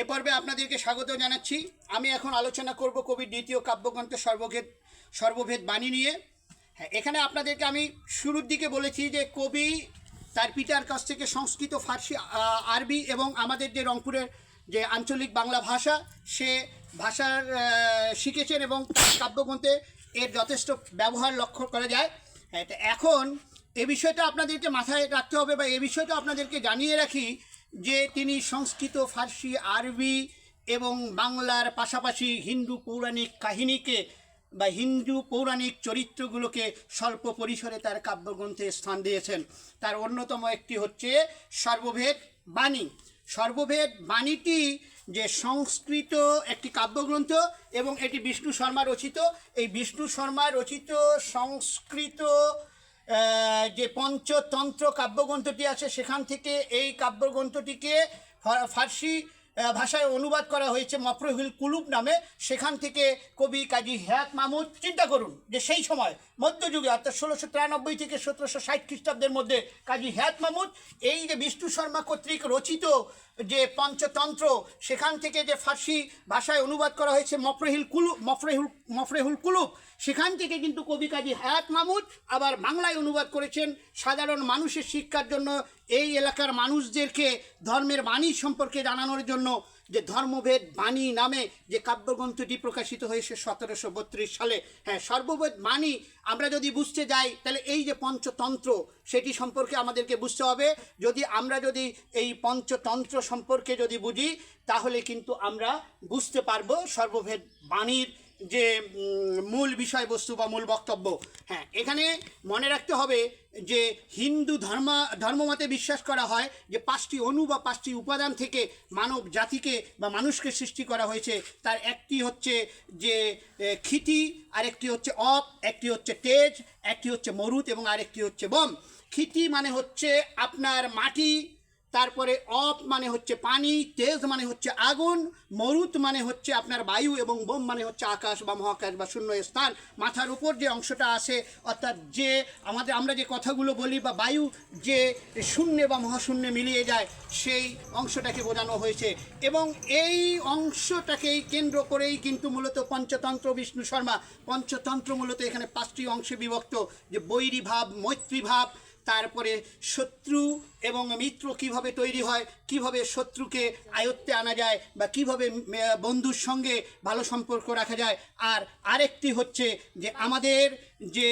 এ পর্বে আপনাদেরকে স্বাগত জানাচ্ছি। আমি এখন আলোচনা করব কবির দ্বিতীয় কাব্যগ্রন্থ সর্বভেদ সর্বভেদ বাণী নিয়ে। হ্যাঁ এখানে আপনাদেরকে আমি শুরুর দিকে বলেছি যে কবি তার পিতার কাছ থেকে সংস্কৃত ফার্সি আরবি এবং আমাদের যে রংপুরের যে আঞ্চলিক বাংলা ভাষা সে ভাষার শিখেছেন এবং তার কাব্যগ্রন্থে এর যথেষ্ট ব্যবহার লক্ষ্য করা যায়। হ্যাঁ, এখন এ বিষয়টা আপনাদেরকে মাথায় রাখতে হবে বা এ বিষয়টা আপনাদেরকে জানিয়ে রাখি যে তিনি সংস্কৃত, ফার্সি, আরবি এবং বাংলার পাশাপাশি হিন্দু পৌরাণিক কাহিনীকে বা হিন্দু পৌরাণিক চরিত্রগুলোকে স্বল্প পরিসরে তার কাব্যগ্রন্থে স্থান দিয়েছেন। তার অন্যতম একটি হচ্ছে সর্বভেদ বাণী। সর্বভেদ বাণীটি যে সংস্কৃত একটি কাব্যগ্রন্থ এবং এটি বিষ্ণু শর্মা রচিত, এই বিষ্ণু শর্মা রচিত সংস্কৃত যে পঞ্চতন্ত্র কাব্যগ্রন্থটি আছে, সেখান থেকে এই কাব্যগ্রন্থটিকে ফার্সি ভাষায় অনুবাদ করা হয়েছে মফরহুল কুলুব নামে। সেখান থেকে কবি কাজী হেয়াত মাহমুদ, চিন্তা করুন যে সেই সময়, মধ্যযুগে, অর্থাৎ ষোলোশো তিরানব্বই থেকে সতেরোশো ষাট খ্রিস্টাব্দের মধ্যে কাজী হেয়াত মাহমুদ, এই যে বিষ্ণু শর্মা কর্তৃক রচিত যে পঞ্চতন্ত্র, সেখান থেকে যে ফার্সি ভাষায় অনুবাদ করা হয়েছে মফরহিল কুলু মফরেহুল মফরেহুল কুলুব সেখান থেকে কিন্তু কবি কাজী হায়াত মাহমুদ আবার বাংলায় অনুবাদ করেছেন সাধারণ মানুষের শিক্ষার জন্য এই এলাকার মানুষদেরকে ধর্মের বাণী সম্পর্কে জানানোর জন্য যে ধর্মভেদ বাণী নামে যে কাব্যগ্রন্থটি প্রকাশিত হয়েছে সতেরোশো বত্রিশ সালে। হ্যাঁ সর্বভেদ বাণী আমরা যদি বুঝতে যাই, তাহলে এই যে পঞ্চতন্ত্র, সেটি সম্পর্কে আমাদেরকে বুঝতে হবে। যদি আমরা যদি এই পঞ্চতন্ত্র সম্পর্কে যদি বুঝি, তাহলে কিন্তু আমরা বুঝতে পারব সর্বভেদ বাণীর যে মূল বিষয়বস্তু বা মূল বক্তব্য। হ্যাঁ এখানে মনে রাখতে হবে যে, হিন্দু ধর্ম, ধর্মমতে বিশ্বাস করা হয় যে, পাঁচটি অণু বা পাঁচটি উপাদান থেকে মানব জাতিকে বা মানুষকে সৃষ্টি করা হয়েছে। তার একটি হচ্ছে যে ক্ষিতি, আরেকটি হচ্ছে অপ, একটি হচ্ছে তেজ, একটি হচ্ছে মরুত এবং আরেকটি হচ্ছে বম। ক্ষিতি মানে হচ্ছে আপনার মাটি তারপরে অপ মানে হচ্ছে পানি, তেজ মানে হচ্ছে আগুন, মরুত মানে হচ্ছে আপনার বায়ু এবং বোম মানে হচ্ছে আকাশ বা মহাকাশ বা শূন্য স্থান। মাথার উপর যে অংশটা আছে, অর্থাৎ যে আমাদের, আমরা যে কথাগুলো বলি বা বায়ু যে শূন্যে বা মহাশূন্যে মিলিয়ে যায়, সেই অংশটাকে বোঝানো হয়েছে। এবং এই অংশটাকেই কেন্দ্র করেই কিন্তু মূলত পঞ্চতন্ত্র বিষ্ণু শর্মা, পঞ্চতন্ত্র মূলত এখানে পাঁচটি অংশে বিভক্ত, যে বৈরী ভাব, মৈত্রী ভাব তারপরে শত্রু এবং মিত্র কীভাবে তৈরি হয়, কীভাবে শত্রুকে আয়ত্তে আনা যায় বা কীভাবে বন্ধুর সঙ্গে ভালো সম্পর্ক রাখা যায়। আর আরেকটি হচ্ছে যে আমাদের যে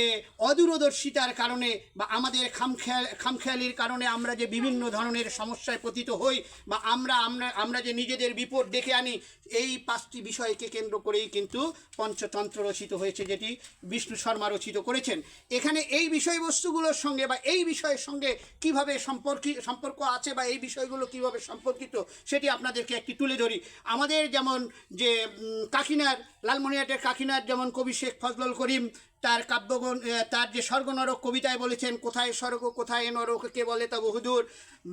অদূরদর্শিতার কারণে বা আমাদের খামখেয়াল খামখেয়ালির কারণে আমরা যে বিভিন্ন ধরনের সমস্যায় পতিত হই বা আমরা আমরা আমরা যে নিজেদের বিপদ ডেকে আনি, এই পাঁচটি বিষয়কে কেন্দ্র করেই কিন্তু পঞ্চতন্ত্র রচিত হয়েছে, যেটি বিষ্ণু শর্মা রচিত করেছেন। এখানে এই বিষয়বস্তুগুলোর সঙ্গে বা এই বিষয়ের সঙ্গে কীভাবে সম্পর্কি, সম্পর্ক আছে বা এই বিষয়গুলো কীভাবে সম্পর্কিত সেটি আপনাদেরকে একটি তুলে ধরি। আমাদের যেমন যে কাকিনার লালমনিহাটের কাকিনার যেমন কবি শেখ ফজলুল করিম, তার কাব্যগণ তার যে স্বর্গ নরক কবিতায় বলেছেন, কোথায় স্বর্গ, কোথায় নরক, কে বলে তা বহুদূর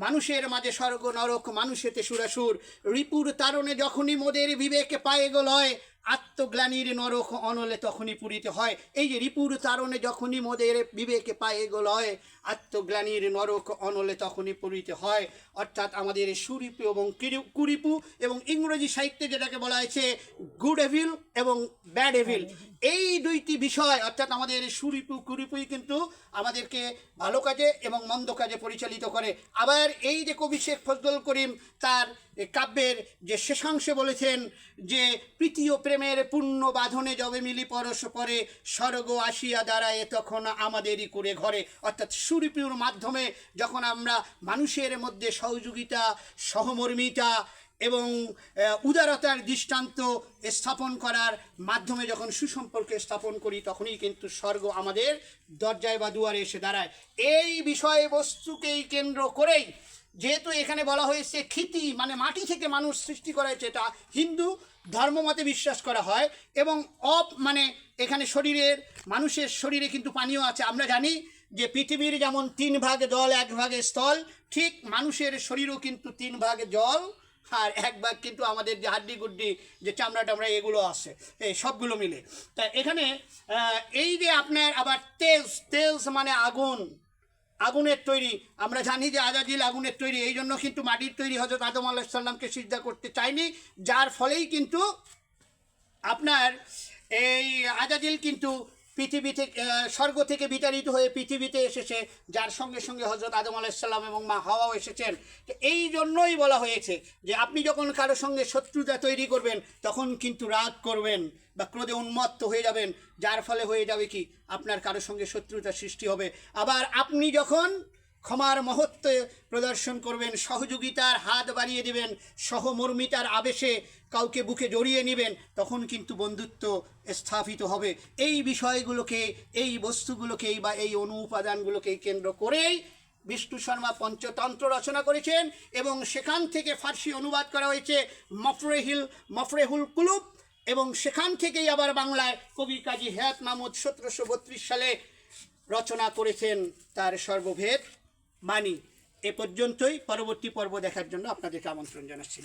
মানুষের মাঝে স্বর্গ নরক মানুষেতে সুরাসুর। রিপুর তারণে যখনই মোদের বিবেকে পায়ে গলয় আত্মগ্লানির নরক অনলে তখনই পুরিতে হয়। এই যে রিপুর তারণে যখনই মোদের বিবেকে পায়ে গলয়, আত্মগ্লানির নরক অনলে তখনই পুরিতে হয়। অর্থাৎ আমাদের সুরিপু এবং কিরি- কুরিপু এবং ইংরেজি সাহিত্যে যেটাকে বলা হয়েছে গুড এভিল এবং ব্যাড এভিল এই দুইটি বিষয়, অর্থাৎ আমাদের সুরিপু, কুরিপুই কিন্তু আমাদেরকে ভালো কাজে এবং মন্দ কাজে পরিচালিত করে। আবার এই যে কবি শেখ ফজলুল করিম তার কাব্যের যে শেষাংশে বলেছেন যে প্রীতীয় প্রেমের পূর্ণ বাঁধনে যবে মিলি পরশ পরে, স্বর্গ আসিয়া দাঁড়ায় তখন আমাদেরই করে ঘরে। অর্থাৎ সুরিপুর মাধ্যমে যখন আমরা মানুষের মধ্যে সহযোগিতা, সহমর্মিতা এবং উদারতার দৃষ্টান্ত স্থাপন করার মাধ্যমে যখন সুসম্পর্ক স্থাপন করি, তখনই কিন্তু স্বর্গ আমাদের দরজায় বা দুয়ারে এসে দাঁড়ায়। এই বিষয়বস্তুকেই কেন্দ্র করেই যেহেতু এখানে বলা হয়েছে ক্ষিতি মানে মাটি থেকে মানুষ সৃষ্টি করা হয়েছে এটা হিন্দু ধর্মমতে বিশ্বাস করা হয় এবং অপ মানে এখানে শরীরের, মানুষের শরীরে কিন্তু পানীয় আছে। আমরা জানি যে পৃথিবীর যেমন তিন ভাগে জল, এক ভাগে স্থল, ঠিক মানুষের শরীরও কিন্তু তিন ভাগে জল আর এক ভাগ কিন্তু আমাদের যে হাড্ডি গুড্ডি, যে চামড়া টামড়া, এগুলো আছে। এই সবগুলো মিলে। তা এখানে এই যে আপনার আবার তেজ তেজ মানে আগুন, আগুনের তৈরি। আমরা জানি যে আজাদিল আগুনের তৈরি, এই জন্য কিন্তু মাটির তৈরি হজরত আদম আলাহিসাল্লামকে সিদ্ধা করতে চায়নি। যার ফলেই কিন্তু আপনার এই আজাদিল কিন্তু পৃথিবী থেকে স্বর্গ থেকে বিতাড়িত হয়ে পৃথিবীতে এসেছে, যার সঙ্গে সঙ্গে হজরত আদম আলাইসাল্লাম এবং মা হাওয়াও এসেছেন। তো এই জন্যই বলা হয়েছে যে আপনি যখন কারোর সঙ্গে শত্রুতা তৈরি করবেন, তখন কিন্তু রাগ করবেন বা ক্রোধে উন্মত্ত হয়ে যাবেন। যার ফলে হয়ে যাবে কি? আপনার কারোর সঙ্গে শত্রুতা সৃষ্টি হবে। আবার আপনি যখন ক্ষমার মহত্ব প্রদর্শন করবেন, সহযোগিতার হাত বাড়িয়ে দেবেন, সহমর্মিতার আবেশে কাউকে বুকে জড়িয়ে নেবেন, তখন কিন্তু বন্ধুত্ব স্থাপিত হবে। এই বিষয়গুলোকে, এই বস্তুগুলোকেই বা এই অনু উপাদানগুলোকেই কেন্দ্র করেই বিষ্ণু শর্মা পঞ্চতন্ত্র রচনা করেছেন এবং সেখান থেকে ফার্সি অনুবাদ করা হয়েছে মফরেহিল, মফরেহুল কুলুপ এবং সেখান থেকেই আবার বাংলায় কবি কাজী হেয়াত মাহমুদ সতেরোশো বত্রিশ সালে রচনা করেছেন তার সর্বভেদ। বাণী এ পর্যন্তই। পরবর্তী পর্ব দেখার জন্য আপনাদেরকে আমন্ত্রণ জানাচ্ছি।